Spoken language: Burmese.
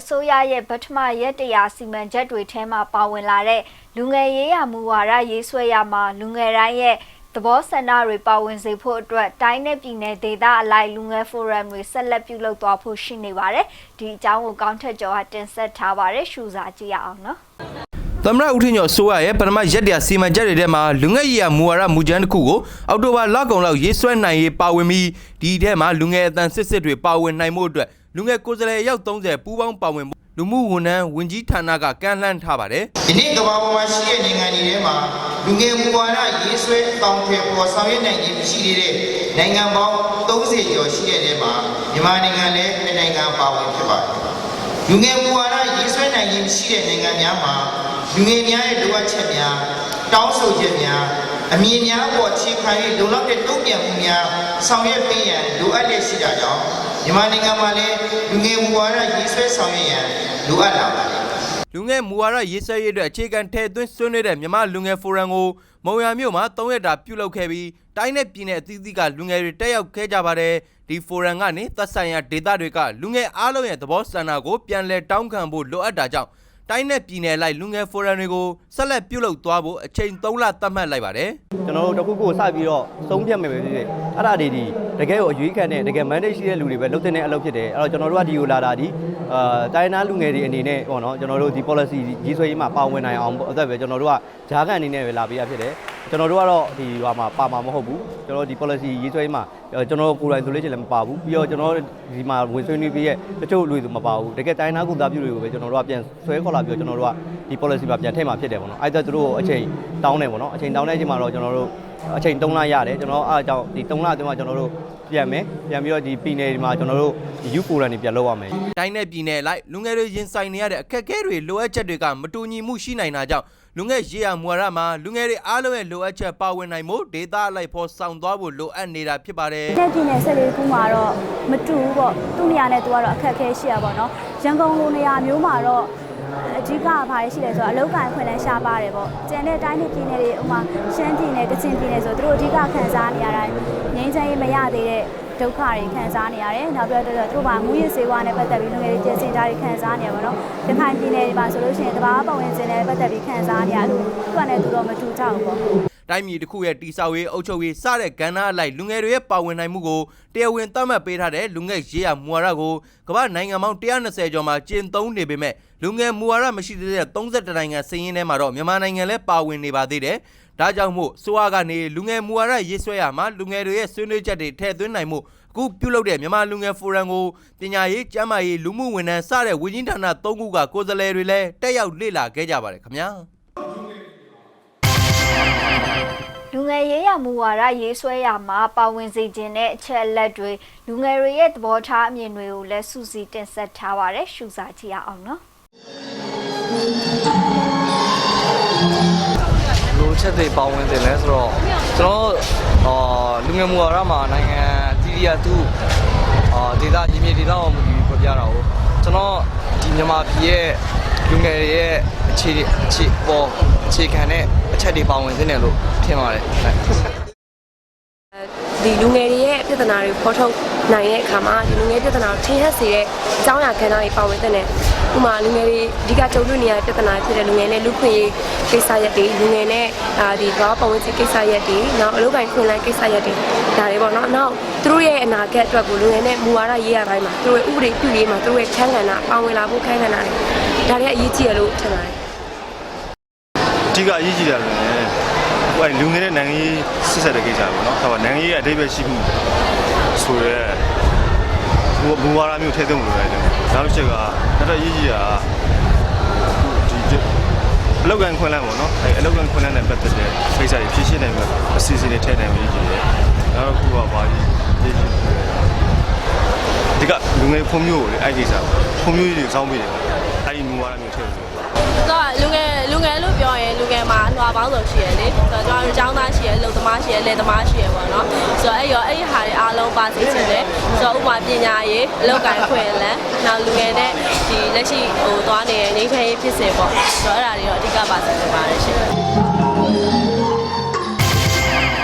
အစိုးရရဲ့ဗထမရက်တရာစီမံချက်တွေထဲမှာပါဝင်လာတဲ့လူငယ်ရေးရမူဝါဒရေးဆွဲရမှာလူငယ်တိုင်းရဲ့သဘောဆန္ဒတွေပါဝင်စေဖို့အတွက်တိုင်းနဲ့ပြည်နယ်ဒေသအလိုက်လူငယ်ဖိုရမ်တွေဆက်လက်ပြုလုပ်သွားဖို့ရှိနေပါတယ်ဒီအကြောင်းကိုကောင်းထက်ကျော်ကတင်ဆက်ထားပါတယ်ရှုစားကြည့်ရအောင်နော် သမရဦးထင်ကျော်ဆိုရရဲ့ပထမရက်တရာစီမံချက်တွေထဲမှာလူငယ်ရေးရမူဝါဒမူကြမ်းတစ်ခုကိုအောက်တိုဘာလကုန်လောက်ရေးဆွဲနိုင်ရေးပါဝင်ပြီးဒီထဲမှာလူငယ်အတန်စစ်စစ်တွေပါဝင်နိုင်မှုအတွက်လူငယ်ကိုယ်စားလှယ်ရောက်30ပူးပေါင်းပါဝင်မှုလူမှုဝန်ထမ်းဝင်ကြီးဌာနကကန့်လန့်ထားပါတယ်ဒီနေ့ကမ္ဘာပေါ်မှာရှိတဲ့နိုင်ငံတွေထဲမှာလူငယ်မူဝါဒရေးဆွဲအကောင့်ထဲပေါ်ဆောင်ရွက်နိုင်ခြင်းမရှိသေးတဲ့နိုင်ငံပေါင်း30ကျော်ရှိတဲ့ထဲမှာမြန်မာနိုင်ငံလည်းတစ်နိုင်ငံပါဝင်ဖြစ်ပါတယ်။လူငယ်မူဝါဒရေးဆွဲ နိုင်ခြင်းမရှိတဲ့နိုင်ငံများမှာလူငယ်များရဲ့လိုအပ်ချက်များတောင်းဆိုချက်များအမြင်များပေါ်အခြေခံ၍လုံလောက်တဲ့တုံ့ပြန်မှုများဆောင်ရွက်ပေးရန်လိုအပ်လက်ရှိတာကြောင့်မြန်မာနိုင်ငံမှာလည်းလူငယ်မူဝါဒရေးဆွဲဆောင်ရွက်ရန်လိုအပ်လာပါတယ် လူငယ်မူဝါဒရေးဆွဲရေးအတွက်အခြေခံထည့်သွင်းဆွေးနွေးတဲ့မြန်မာလူငယ်ဖိုရမ်ကိုမုံရမြို့မှာ3ရက်တာပြုလုပ်ခဲ့ပြီးတိုင်းနဲ့ပြည်နယ်အသီးသီးကလူငယ်တွေတက်ရောက်ခဲ့ကြပါတယ်ဒီဖိုရမ်ကနေသက်ဆိုင်ရာဒေသတွေကလူငယ်အားလုံးရဲ့သဘောဆန္ဒကိုပြန်လည်တောင်းခံဖို့လိုအပ်တာကြောင့်တိုင်းနဲ့ပြည်နယ်လိုက်လူငယ်ဖိုရမ်တွေကိုဆက်လက်ပြုလုပ်သွားဖို့အချိန်3လသတ်မှတ်လိုက်ပါတယ်ကျွန်တော်တို့တစ်ခုခုကိုစပြီးတော့သုံးဖြတ်မယ်ပဲဖြစ်ဖြစ်အဲ့ဒါတွေဒီ တကယ်ကိုအရွေးခံတဲ့တကယ် mandate ရှိတဲ့လူတွေပဲလုပ်တဲ့အလုပ်ဖြစ်တယ်အဲ့တော့ကျွန်တော်တို့ကဒီကိုလာတာဒီအာတိုင်းနာလူငယ်တွေအနေနဲ့ပေါ့နော်ကျွန်တော်တို့ဒီ policy ကြီးဆွဲရေးမှာပါဝင်နိုင်အောင်ပေါ့အဲ့ဒါပဲကျွန်တော်တို့ကဂျားကန်အနေနဲ့ပဲလာပေးရဖြစ်တယ်ကျွန်တော်တို့ကတော့ဒီဟိုမှာပါမှာမဟုတ်ဘူးကျွန်တော်ဒီ policy ရေးဆွဲရေးမှာကျွန်တော်ကိုယ်တိုင်ဆိုလို့ရှိရင်လည်းမပါဘူးပြီးတော့ကျွန်တော်ဒီမှာဝင်ဆွေးနွေးပြီးရဲ့တချို့လူတွေဆိုမပါဘူးတကယ်တိုင်းနာကုသပြုတွေကိုပဲကျွန်တော်တို့ကပြန်ဆွဲခေါ်လာပြီးတော့ကျွန်တော်တို့ကဒီ policy မှာပြန်ထည့်မှာဖြစ်တယ်ပေါ့နော်အဲ့ဒါသူတို့ကိုအချိန်တောင်းတယ်ပေါ့နော်အချိန်တောင်းတဲ့အချိန်မှာတော့ကျွန်တော်တို့အချိန်3လရတယ်ကျွန်တော်အားအကြောင်းဒီ3လအတွင်းမှာကျွန်တော်တို့ ပြန်မယ်ပြန်ပြီးတော့ဒီပြည်နယ်ဒီမှာကျွန်တော်တို့ဒီ youth forum တွေပြန်လုပ်ရမယ်တိုင်းနဲ့ပြည်နယ်လိုက်လူငယ်တွေရင်ဆိုင်နေရတဲ့အခက်အခဲတွေလိုအပ်ချက်တွေကမတူညီမှုရှိနိုင်တာကြောင့်လူငယ်ရေးရမူဝါဒမှာလူငယ်တွေအားလုံးရဲ့လိုအပ်ချက်ပါဝင်နိုင်မှုဒေသအလိုက်ဖော်ဆောင်သွားဖို့လိုအပ်နေတာဖြစ်ပါတယ်တဲ့ပြည်နယ်ဆက်လေးခုမှာတော့မတူဘူးပေါ့သူ့နေရာနဲ့သူကတော့အခက်အခဲရှိရပါတော့ရန်ကုန်လိုနေရာမျိုးမှာတော့ အဓိကဘာတွေရှိလဲဆိုတော့အလောက်ကန်ခွင့်နဲ့ရှားပါတယ်ပေါ့ကျန်တဲ့တိုင်းဒေသပြည်နယ်တွေဥမာရှမ်းပြည်နယ်ကချင်ပြည်နယ်ဆိုသူတို့အဓိကခံစားနေရတာငင်းချမ်းရေးမရသေးတဲ့ဒုက္ခတွေခံစားနေရတယ်နောက်ပြီးတော့သူတို့ကမူရစေဝါနဲ့ပတ်သက်ပြီးလူငယ်တွေပြင်ဆင်တာတွေခံစားနေရပါတော့ရခိုင်ပြည်နယ်တွေမှာဆိုလို့ရှိရင်တဘာပတ်ဝန်းကျင်နဲ့ပတ်သက်ပြီးခံစားနေရလို့သူကလည်းသူတော့မတူကြဘူးပေါ့ တိုင်းပြည်တစ်ခုရဲ့တိဆောက်ရေးအုပ်ချုပ်ရေးစတဲ့ကဏ္ဍအလိုက်လူငယ်တွေရဲ့ပါဝင်နိုင်မှုကိုတရားဝင်သတ်မှတ်ပေးထားတဲ့လူငယ်ရေးရမူဝါဒကိုကမ္ဘာနိုင်ငံပေါင်း120ကျော်မှာကျင့်သုံးနေပေမဲ့လူငယ်မူဝါဒမရှိသေးတဲ့32နိုင်ငံစည်ရင်းထဲမှာတော့မြန်မာနိုင်ငံလည်းပါဝင်နေပါသေးတယ်။ဒါကြောင့်မို့စိုးရကနေလူငယ်မူဝါဒရေးဆွဲရမှာလူငယ်တွေရဲ့ဆွေးနွေးချက်တွေထည့်သွင်းနိုင်မှုအခုပြုလုပ်တဲ့မြန်မာလူငယ်ဖိုရမ်ကိုပညာရေးကျန်းမာရေးလူမှုဝန်ထမ်းစတဲ့ဝန်ကြီးဌာန၃ခုကကိုယ်စားလှယ်တွေလည်းတက်ရောက်လေ့လာခဲ့ကြပါတယ်ခင်ဗျာ။ လူငယ်ရေးရမူဝါဒရေးဆွဲရမှာပါဝင်စေခြင်းတဲ့အချက်အလက်တွေလူငယ်တွေရဲ့သဘောထားအမြင်တွေကိုလည်းစူးစီးတင်ဆက်ထားပါတယ်ရှုစားကြည့်ရအောင်နော်လိုချက်တွေပါဝင်တယ်လဲဆိုတော့ကျွန်တော်အာလူငယ်မူဝါဒမှာနိုင်ငံတီးရီးယားသူအာဒေတာရင်းမြေဒေတာကိုမူတည်ပြီးပြပြတာကိုကျွန်တော်ဒီမြန်မာပြည်ရဲ့လူငယ်တွေရဲ့အခြေအခြေပေါ်အခြေခံတဲ့ အချက်တွေပါဝင်နေတယ်လို့ထင်ပါတယ်ဟုတ်ဒီလူငယ်တွေရဲ့ပြဿနာတွေဖော်ထုတ်နိုင်တဲ့အခါမှာဒီလူငယ်ပြဿနာကိုထင်ဟပ်စေတဲ့အကြောင်းအရာခန္ဓာတွေပါဝင်တဲ့ဥပမာလူငယ်တွေအဓိကကြုံတွေ့နေရတဲ့ပြဿနာဖြစ်တဲ့လူငယ်နဲ့လူခွင့်ရေးကိစ္စရပ်တွေလူငယ်နဲ့အာဒီဘာပတ်ဝန်းကျင်ကိစ္စရပ်တွေနောက်အလုပ်ကိုင်ခွင့်လန်းကိစ္စရပ်တွေဒါတွေပေါ့နော်နောက်သူတို့ရဲ့အနာဂတ်အတွက်ကိုလူငယ်နဲ့မူဝါဒရေးရတိုင်းမှာသူတို့ရဲ့ဥပဒေပြုရေးမှာသူတို့ရဲ့ခန်းကဏ္ဍပါဝင်လာဖို့ခန်းကဏ္ဍတွေဒါတွေကအရေးကြီးရလို့ထင်ပါတယ် အဓိကအရေးကြီးတာလည်းဟိုလူငယ်တဲ့နိုင်ငံရေးစစ်ဆက်တဲ့ကိစ္စပေါ့နော်။ဟောနိုင်ငံရေးအတိတ်ပဲရှိမှုဆိုရဲဟိုဘူဝါဒမျိုးထည့်သွင်းလို့ရတယ်။နောက်တစ်ချက်ကနောက်တော့အရေးကြီးတာဒီအလောက်ကန်ခွင့်လန်းပေါ့နော်။အဲအလောက်ကန်ခွင့်လန်းနဲ့ပတ်သက်တဲ့ကိစ္စတွေဖြည့်ရှင်းနိုင်မှာအစီအစဉ်တွေထည့်နိုင်ပြီးကြီးတယ်။နောက်တစ်ခုကဘာကြီးရေးကြီးဒီကလူငယ်ဖုံမျိုးကိုလေအဲ့ကိစ္စဖုံမျိုးကြီးတွေစောင်းပြီးတယ်။အဲ့ဒီဘူဝါဒမျိုးထည့်သွ ပေါင်းစုံရှိရလေဆိုတော့ကျွန်တော်တို့ကျောင်းသားရှိရလုံသမားရှိရလယ်သမားရှိရပေါ့နော်ဆိုတော့အဲ့ရောအဲ့ဒီဟာတွေအားလုံးပါစေချင်တယ်ဆိုတော့ဥပမာပညာရေးအလုပ်ကိုင်ခွင့်လန်းနောက်လူငယ်နဲ့ဒီလက်ရှိဟိုသွားနေတဲ့နေထိုင်ရေးဖြစ်စဉ်ပေါ့ဆိုတော့အဲ့ဒါတွေတော့အဓိကပါစေချင်ပါတယ်ရှင်